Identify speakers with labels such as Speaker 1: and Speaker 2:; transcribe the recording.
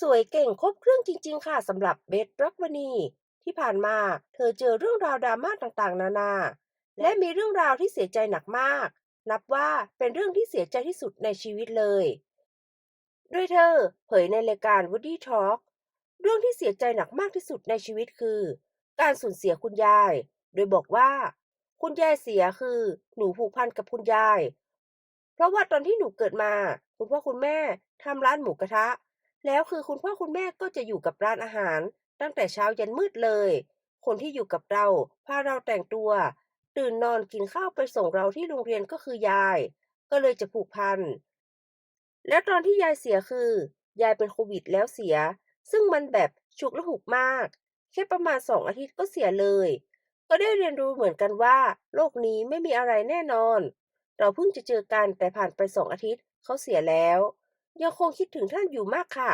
Speaker 1: สวยเก่งครบเครื่องจริง ๆ ค่ะสำหรับเบสรักวณีที่ผ่านมาเธอเจอเรื่องราวดราม่าต่างๆ นานา และมีเรื่องราวที่เสียใจหนักมาก นับว่าเป็นเรื่องที่เสียใจที่สุดในชีวิตเลย โดยเธอเผยในรายการ Woody Talk เรื่องที่เสียใจหนักมากที่สุดในชีวิตคือ การสูญเสียคุณยาย โดยบอกว่า คุณยายเสียคือ หนูผูกพันกับคุณยาย เพราะว่าตอนที่หนูเกิดมา คุณพ่อคุณแม่ทำร้านหมูกระทะ แล้วคือคุณพ่อคุณแม่ก็จะอยู่กับร้านอาหาร ตั้งแต่เช้ายันมืดเลย คนที่อยู่กับเรา พาเราแต่งตัว ตื่นนอนกินข้าวไปส่งเราที่โรงเรียนก็คือยาย ก็เลยจะผูกพัน แล้วตอนที่ยายเสียคือ ยายเป็นโควิดแล้วเสีย ซึ่งมันแบบฉุกละหุกมาก แค่ประมาณสองอาทิตย์ก็เสียเลย ก็ได้เรียนรู้เหมือนกันว่าโลกนี้ไม่มีอะไรแน่นอน เราเพิ่งจะเจอกันแต่ผ่านไปสองอาทิตย์เขาเสียแล้ว ยังคงคิดถึงท่านอยู่มากค่ะ